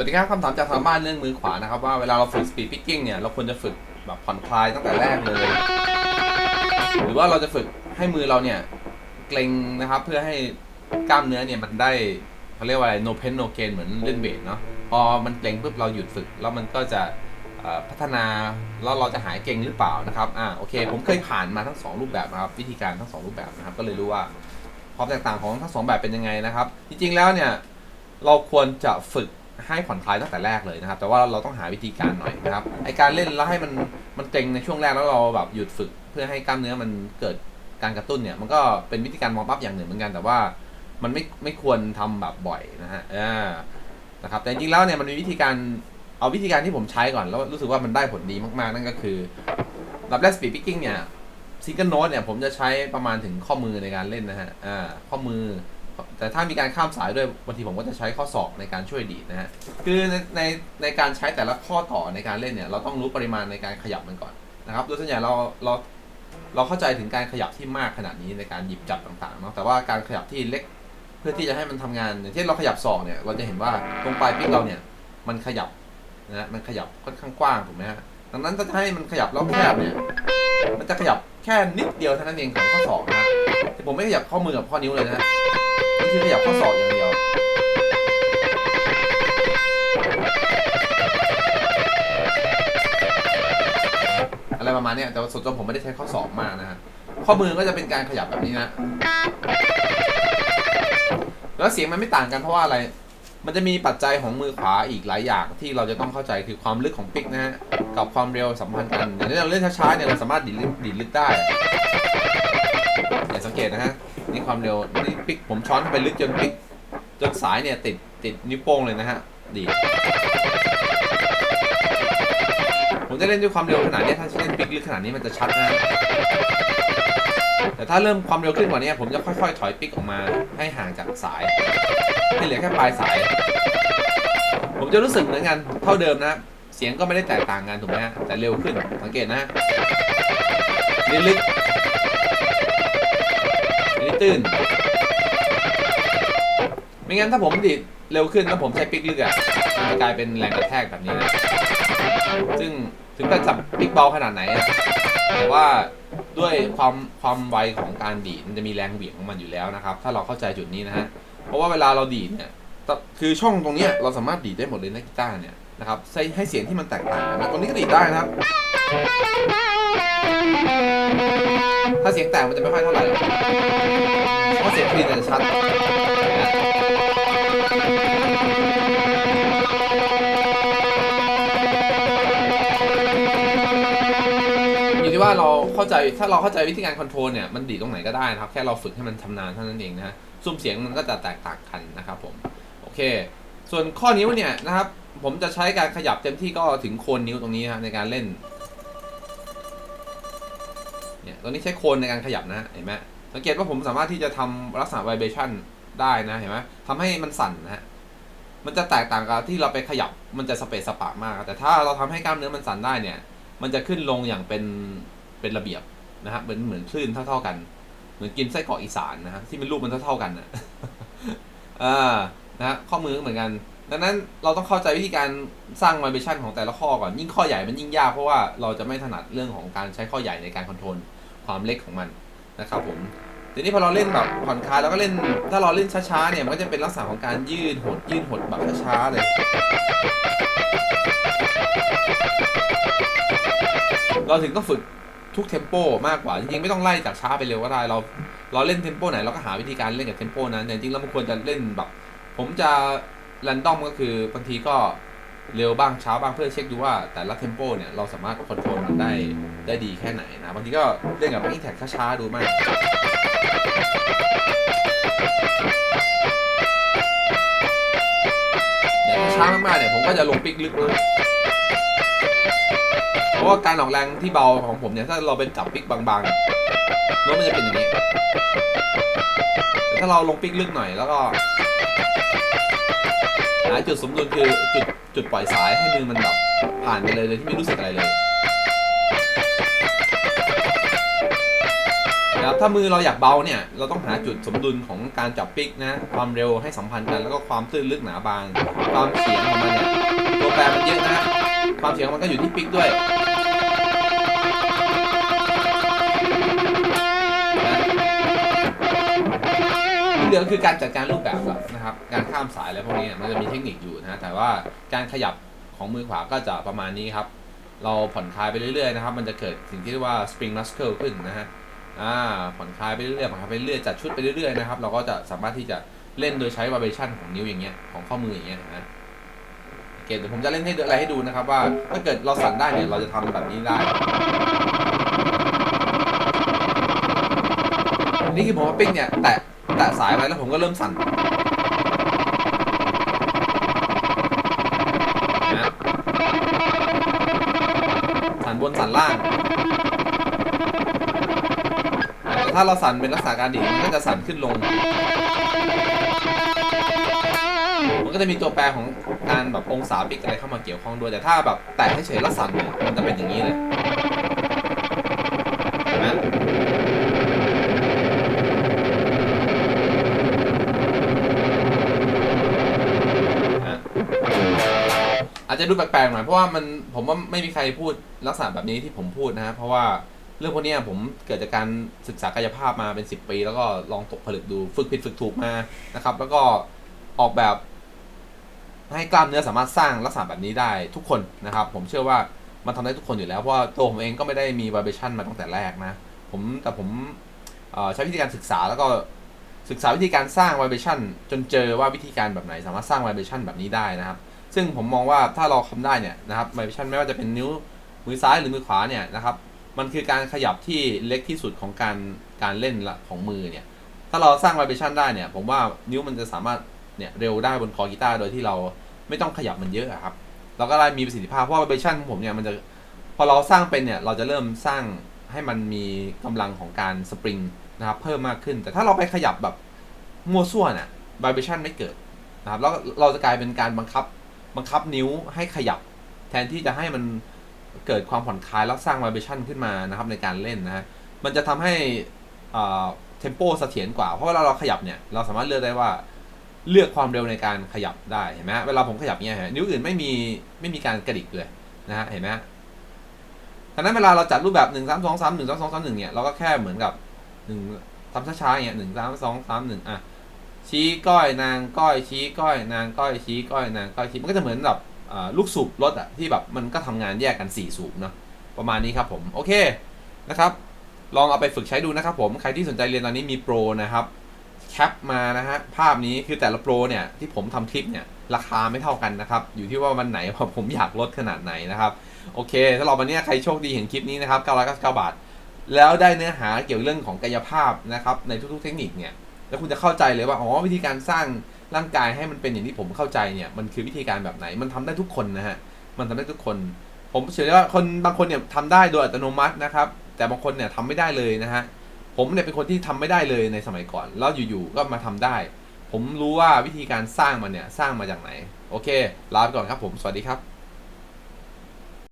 วัสดีครับคำถามจากทางบ้านเรื่องมือขวานะครับว่าเวลาเราฝึกสปีดพิกกิ้งเนี่ยเราควรจะฝึกแบบผ่อนคลายตั้งแต่แรกเลย หรือว่าเราจะฝึกให้มือเราเนี่ยเกร็งนะครับ เพื่อให้กล้ามเนื้อเนี่ยมันได้เขาเรียกว่าอะไร no pain no gain เหมือนเล่นเบสเนาะพอมันเกร็งปุ๊บเราหยุดฝึก แล้วมันก็จะพัฒนาแล้วเราจะหายเกร็งหรือเปล่านะครับอ่าโอเค ผมเคยผ่านมาทั้งสองรูปแบบนะครับ วิธีการทั้งสองรูปแบบนะครับ ก็เลยรู้ว่าความแตกต่างของทั้งสองแบบเป็นยังไงนะครับ จริงๆแล้วเนี่ยเราควรจะฝึก ให้ผ่อนคลายตั้งแต่แรกเลยนะครับ แต่ว่าเราต้องหาวิธีการหน่อยนะครับไอการเล่นแล้วให้มันมันเกร็งในช่วงแรกแล้วเราแบบหยุดฝึก เพื่อให้กล้ามเนื้อมันเกิดการกระตุ้นเนี่ย มันก็เป็นวิธีการวอร์มอัพอย่างหนึ่งเหมือนกันแต่ว่ามันไม่ไม่ควรทำแบบบ่อยนะฮะอ่านะครับแต่จริงๆแล้วเนี่ยมันมีวิธีการเอาวิธีการที่ผมใช้ก่อนแล้วรู้สึกว่ามันได้ผลดีมากๆ นั่นก็คือดับแรกสปีดพิกกิ้งเนี่ยซิงเกิลโน้ตเนี่ยผมจะใช้ประมาณถึงข้อมือในการเล่นนะฮะอ่าข้อมือ แต่ถ้ามีการข้ามสายด้วยบางทีผมก็จะใช้ข้อศอกในการช่วยดีดนะฮะคือในในในการใช้แต่ละข้อต่อในการเล่นเนี่ยเราต้องรู้ปริมาณในการขยับมันก่อนนะครับโดยส่วนใหญ่เราเราเราเข้าใจถึงการขยับที่มากขนาดนี้ในการหยิบจับต่างๆเนาะแต่ว่าการขยับที่เล็กเพื่อที่จะให้มันทำงานอย่างเช่นเราขยับศอกเนี่ยเราจะเห็นว่าตรงปลายปิ๊กเราเนี่ยมันขยับนะฮะมันขยับค่อนข้างกว้างถูกไหมฮะดังนั้นถ้าจะให้มันขยับแล้วแคบเนี่ยมันจะขยับแค่นิดเดียวเท่านั้นเองของข้อศอกนะฮะแต่ผมไม่ขยับข้อมือกับข้อนิ้วเลยนะ ฮะนี่คือขยับข้อศอกอย่างเดียว อะไรประมาณนี้แต่ส่วนตัวผมไม่ได้ใช้ข้อศอกมากนะฮะข้อมือก็จะเป็นการขยับแบบนี้นะ แล้วเสียงมันไม่ต่างกันเพราะว่าอะไร มันจะมีปัจจัยของมือขวาอีกหลายอย่างที่เราจะต้องเข้าใจคือความลึกของปิกนะฮะ กับความเร็วสัมพันธ์กันอย่างที่เราเล่นช้าๆเนี่ยเราสามารถดีดลึกดีดลึกได้ อย่าสังเกตนะฮะ นี่ความเร็วนี่ปิกผมช้อนเข้าไปลึกจนปิกจนสายเนี่ยติดติดนิ้วโป้งเลยนะฮะดีผมจะเล่นด้วยความเร็วขนาดนี้ถ้าเล่นปิกลึกขนาดนี้มันจะชัดนะแต่ถ้าเริ่มความเร็วขึ้นกว่านี้ผมจะค่อยๆ ถอยปิกออกมาให้ห่างจากสายให้เหลือแค่ปลายสาย ผมจะรู้สึกเหมือนกันเท่าเดิมนะเสียงก็ไม่ได้แตกต่างกันถูกไหมฮะแต่เร็วขึ้นสังเกตนะลึก ตื้น ไม่งั้นถ้าผมดีดเร็วขึ้นแล้วผมใช้ปิกลึกอะมันจะกลายเป็นแรงกระแทกแบบนี้นะซึ่งถึงจะจับปิกเบาขนาดไหนอะแต่ว่าด้วยความความไวของการดีดมันจะมีแรงเหวี่ยงของมันอยู่แล้วนะครับ ถ้าเราเข้าใจจุดนี้นะฮะเพราะว่าเวลาเราดีดเนี่ยคือช่องตรงนี้เราสามารถดีดได้หมดเลยนะกีตาร์เนี่ยนะครับใให้เสียงที่มันแตกต่างกันนะตรงนี้ก็ดีดได้นะครับ ถ้าเสียงแตกมันจะไม่ค่อยเท่าไหร่หรอกเพราะเสียงคลีนอาจจะชัดนอยู่ที่ว่าเราเข้าใจถ้าเราเข้าใจวิธีการคอนโทรลเนี่ยมันดีตรงไหนก็ได้นะครับ แค่เราฝึกให้มันชำนาญเท่านั้นเองนะฮะซุ้มเสียงมันก็จะแตกต่างกันนะครับผมโอเค ส่วนข้อนิ้วเนี่ยนะครับ ผมจะใช้การขยับเต็มที่ก็ถึงโคนนิ้วตรงนี้ฮะในการเล่น ตรงนี้ใช้โคนในการขยับนะเห็นไหมสังเกตว่าผมสามารถที่จะทำลักษณะ vibration ได้นะเห็นไหมทำให้มันสั่นนะฮะมันจะแตกต่างกับที่เราไปขยับมันจะสเปซสปะมาก แต่ถ้าเราทำให้กล้ามเนื้อมันสั่นได้เนี่ย มันจะขึ้นลงอย่างเป็นเป็นระเบียบนะฮะเหมือนเหมือนคลื่นเท่าๆกัน เหมือนกินไส้กรอกอีสานนะฮะที่เป็นรูปมันเท่าๆกันนะอ่านะฮะข้อมือเหมือนกัน ดังนั้นเราต้องเข้าใจวิธีการสร้าง vibration ของแต่ละข้อก่อนยิ่งข้อใหญ่มันยิ่งยากเพราะว่าเราจะไม่ถนัดเรื่องของการใช้ข้อใหญ่ในการคอนโทรล ความเล็กของมันนะครับผมทีนี้พอเราเล่นแบบผ่อนคลายแล้วก็เล่นถ้าเราเล่นช้าๆเนี่ยมันก็จะเป็นลักษณะของการยืดหดยืดหดแบบช้าๆเลยเราถึงต้องฝึกทุกเทมโปมากกว่าจริงๆไม่ต้องไล่จากช้าไปเร็วก็ได้เราเราเล่นเทมโปไหนเราก็หาวิธีการเล่นกับเทมโปนั้นแต่จริงๆแล้วมันควรจะเล่นแบบ ผมจะแรนดอมก็คือบางทีก็ เร็วบ้างช้าบ้างเพื่อเช็คดูว่าแต่ละเทมโปเนี่ยเราสามารถคอนโทรลมันได้ได้ดีแค่ไหนนะบางทีก็เล่นกับ backing track ช้าๆดูมากเนี่ยช้ามากๆเนี่ยผมก็จะลงปิกลึกเลยเพราะว่าการออกแรงที่เบาของผมเนี่ยถ้าเราเป็นจับปิกบางๆโน้ตมันจะเป็นอย่างนี้แต่ถ้าเราลงปิกลึกหน่อยแล้วก็ หาจุดสมดุลคือจุดจุดปล่อยสายให้มือมันแบบผ่านไปเลยเลยที่ไม่รู้สึกอะไรเลยนะครับถ้ามือเราอยากเบาเนี่ยเราต้องหาจุดสมดุลของการจับปิกนะความเร็วให้สัมพันธ์กันแล้วก็ความตื้นลึกหนาบาง ความเฉียงของมันเนี่ยตัวแปรมันเยอะนะความเสียงมันก็อยู่ที่ปิกด้วย ที่เหลือคือการจัดการรูปแบบนะครับ การข้ามสายอะไรพวกนี้มันจะมีเทคนิคอยู่นะแต่ว่าการขยับของมือขวาก็จะประมาณนี้ครับ เราผ่อนคลายไปเรื่อยๆนะครับ มันจะเกิดสิ่งที่เรียกว่า spring muscle ขึ้นนะฮะอ่าผ่อนคลายไปเรื่อยๆผ่อนคลายไปเรื่อยๆจัดชุดไปเรื่อยๆนะครับ เราก็จะสามารถที่จะเล่นโดยใช้ vibration ของนิ้วอย่างเงี้ยของข้อมืออย่างเงี้ยนะโอเคเดี๋ยวผมจะเล่นให้อะไรให้ดูนะครับ ว่าถ้าเกิดเราสั่นได้เนี่ยเราจะทำแบบนี้ได้นี่คือผมว่าปิ้งเนี่ยแตะ แตะสายไว้แล้วผมก็เริ่มสั่นนะสั่นบนสั่นล่างแต่ถ้าเราสั่นเป็นลักษณะการดีมันก็จะสั่นขึ้นลง มันก็จะมีตัวแปรของการแบบองศาปิกอะไรเข้ามาเกี่ยวข้องด้วยแต่ถ้าแบบแตะเฉยๆแล้วสั่นเนี่ยมันจะเป็นอย่างนี้เลย จจะดูแปลกๆหน่อยเพราะว่ามันผมว่าไม่มีใครพูดลักษณะแบบนี้ที่ผมพูดนะเพราะว่าเรื่องพวกนี้ผมเกิดจากการศึกษากายภาพมาเป็น 10 ปี แล้วก็ลองตกผลึกดูฝึกผิดฝึกถูกมานะครับ แล้วก็ออกแบบให้กล้ามเนื้อสามารถสร้างลักษณะแบบนี้ได้ทุกคนนะครับ ผมเชื่อว่ามันทำได้ทุกคนอยู่แล้วเพราะว่าตัวผมเองก็ไม่ได้มี vibration มาตั้งแต่แรกนะผมแต่ผมใช้วิธีการศึกษาแล้วก็ศึกษาวิธีการสร้าง vibration จนเจอว่าวิธีการแบบไหนสามารถสร้าง vibration แบบนี้ได้นะครับ ซึ่งผมมองว่าถ้าเราทำได้เนี่ยนะครับ vibration ไม่ว่าจะเป็นนิ้วมือซ้ายหรือมือขวาเนี่ยนะครับมันคือการขยับที่เล็กที่สุดของการการเล่นของมือเนี่ยถ้าเราสร้าง vibration ได้เนี่ยผมว่านิ้วมันจะสามารถเนี่ยเร็วได้บนคอกีตาร์โดยที่เราไม่ต้องขยับมันเยอะครับเราก็ได้มีประสิทธิภาพเพราะว่า vibration ของผมเนี่ยมันจะพอเราสร้างเป็นเนี่ยเราจะเริ่มสร้างให้มันมีกำลังของการสปริงนะครับเพิ่มมากขึ้น แต่ถ้าเราไปขยับแบบมั่วซั่วเนี่ย vibration ไม่เกิดนะครับแล้วเราจะกลายเป็นการบังคับ บังคับนิ้วให้ขยับ แทนที่จะให้มันเกิดความผ่อนคลายแล้วสร้าง vibration ขึ้นมานะครับในการเล่นนะฮะมันจะทำให้เทมโปเสถียรกว่า เพราะเวลาเราขยับเนี่ยเราสามารถเลือกได้ว่าเลือกความเร็วในการขยับได้เห็นไหมเวลาผมขยับเนี่ยนิ้วอื่นไม่มีไม่มีการกระดิกเลยนะฮะเห็นไหมดังนั้นเวลาเราจัดรูปแบบหนึ่งสามสองสามหนึ่งสองสองสามหนึ่งเนี่ยเราก็แค่เหมือนกับหนึ่งทำช้าๆเงี้ยหนึ่งสามสองสามหนึ่งอะ ชี้ก้อยนางก้อยชี้ก้อยนางก้อยชี้ก้อยนางก้อยชี้มันก็จะเหมือนแบบลูกสูบรถอะที่แบบมันก็ทำงานแยกกัน 4 สูบเนาะประมาณนี้ครับผมโอเคนะครับ ลองเอาไปฝึกใช้ดูนะครับผมใครที่สนใจเรียนตอนนี้มีโปรนะครับแคปมานะฮะภาพนี้คือแต่ละโปรเนี่ยที่ผมทำคลิปเนี่ยราคาไม่เท่ากันนะครับ อยู่ที่ว่าวันไหนผมอยากลดขนาดไหนนะครับ โอเคถ้าเราวันนี้ใครโชคดีเห็นคลิปนี้นะครับ999บาท แล้วได้เนื้อหาเกี่ยวเรื่องของกายภาพนะครับในทุกๆเทคนิคเนี่ย แล้วคุณจะเข้าใจเลยว่าอ๋อวิธีการสร้างร่างกายให้มันเป็นอย่างที่ผมเข้าใจเนี่ยมันคือวิธีการแบบไหนมันทำได้ทุกคนนะฮะมันทำได้ทุกคน ผมเชื่อว่าคนบางคนเนี่ยทำได้โดยอัตโนมัตินะครับ แต่บางคนเนี่ยทำไม่ได้เลยนะฮะผมเนี่ยเป็นคนที่ทำไม่ได้เลยในสมัยก่อน แล้วอยู่ๆก็มาทำได้ ผมรู้ว่าวิธีการสร้างมันเนี่ยสร้างมาจากไหน โอเคลาไปก่อนครับผมสวัสดีครับ